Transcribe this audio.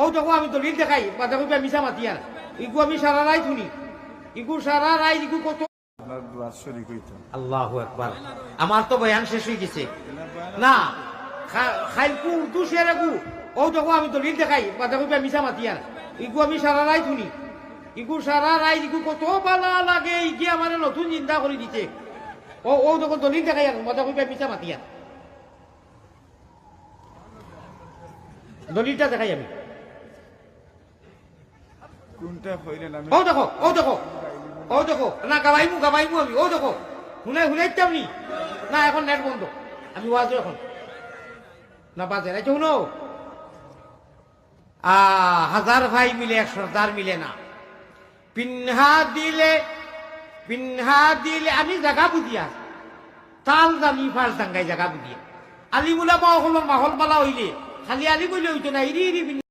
ও দেখো আমি দলিল দেখাই বাধা কইবা মিশা মাতি আর। ইগু আমি সারা রাই শুনি। ইগু সারা রাই ইগু কত আল্লাহ একবার আমার তো বয়ান শেষ হয়ে গেছে। না খাইলকু উর্দু শেয়ারাকু ও দেখো আমি দলিল দেখাই বাধা কইবা মিশা মাতি আর। ইগু আমি সারা রাই শুনি। ইগু সারা রাই ইগু কত বালা লাগে, ইগি আমার নতুন চিন্তা করে দিছে। ও ও দেখো দলিল দেখাই কইবা মিশা মাতি আর। দলিলটা দেখাই আমি। হাজার ভাই মিলে এক সর্দার মিলে না। পিন্হা দিলে পিন্হা দিলে আমি জাগা বুঝিয়া তাল জানি দাঙ্গাই জাগা বুঝিয়া আলিমুলা বা অকলর মাহল পালা হইলে। খালি আলি কইলে হইতো না ইরি ইরি